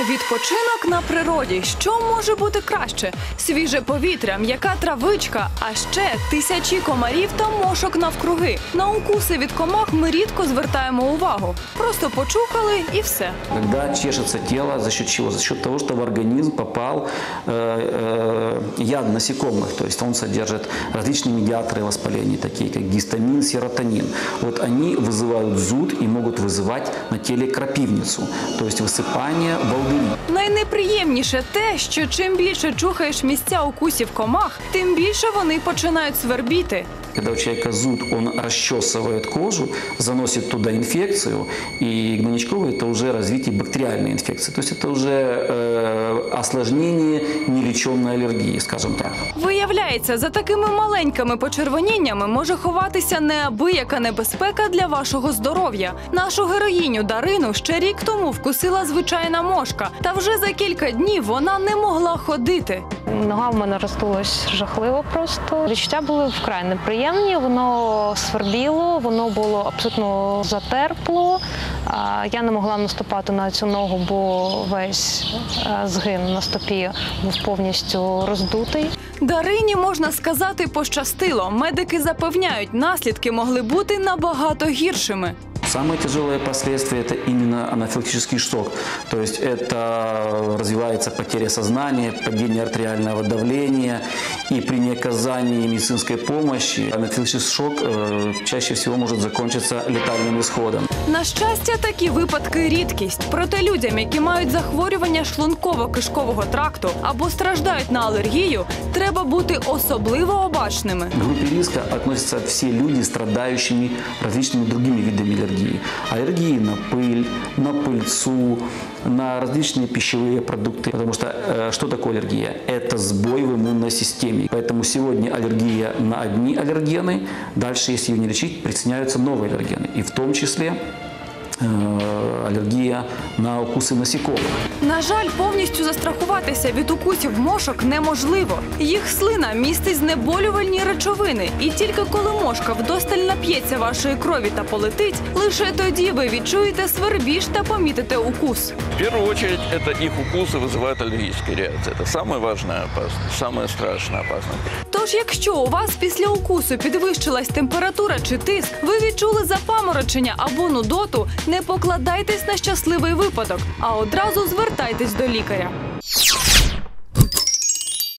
Відпочинок на природі. Що може бути краще? Свіже повітря, м'яка травичка, а ще тисячі комарів та мошок навкруги. На укуси від комах ми рідко звертаємо увагу. Просто почухали і все. Когда чешется тело, за счет чего? За счет того, что в организм попал э, э, яд насекомых, то есть он содержит различные медиаторы воспаления, такие как гистамин, серотонин. Вот они вызывают зуд и могут вызывать на теле крапивницу, то есть высыпание волдыри. Найнеприємніше те, що чим більше чухаєш місця укусів комах, тим більше вони починають свербіти Когда у человека зуд, он расчесывает кожу, заносит туда инфекцию, и гнойничковый – это уже развитие бактериальной инфекции. То есть это уже э, осложнение нелеченной аллергии, скажем так. Виявляється, за такими маленькими почервоніннями може ховатися неабияка небезпека для вашого здоров'я. Нашу героїню Дарину ще рік тому вкусила звичайна мошка, та вже за кілька днів вона не могла ходити. Нога в мене розтулась жахливо просто. Відчуття були вкрай неприємні. Воно свербіло, воно було абсолютно затерпло. Я не могла наступати на цю ногу, бо весь е, згин на стопі був повністю роздутий. Дарині можна сказати пощастило. Медики запевняють, наслідки могли бути набагато гіршими. Самое тяжелое последствие – это именно анафилактический шок. То есть это развивается потеря сознания, падение артериального давления. И при неоказании медицинской помощи анафилактический шок э, чаще всего может закончиться летальным исходом. На щастя, такі випадки рідкість. Проте людям, які мають захворювання шлунково-кишкового тракту або страждають на алергію, треба бути особливо обачними. К группе риска относятся все люди, страдающими различными другими видами аллергии. Аллергии на пыль, на пыльцу, на различные пищевые продукты. Потому что э, что такое аллергия? Это сбой в иммунной системе. Поэтому сегодня аллергия на одни аллергены, дальше, если ее не лечить, присоединяются новые аллергены. И в том числе э, аллергия на укусы насекомых. На жаль, повністю застрахуватися від укусів мошок неможливо. Їх слина містить знеболювальні речовини, і тільки коли мошка вдосталь нап'ється вашої крові та полетить, лише тоді ви відчуєте свербіж та помітите укус. В первую очередь, это их укусы вызывают аллергические реакции. Это самая важная опасность, самая страшная опасность. Тож, якщо у вас після укусу підвищилась температура чи тиск, ви відчули запаморочення або нудоту, не покладайтесь на щасливий випадок, а одразу звертайтесь до лікаря.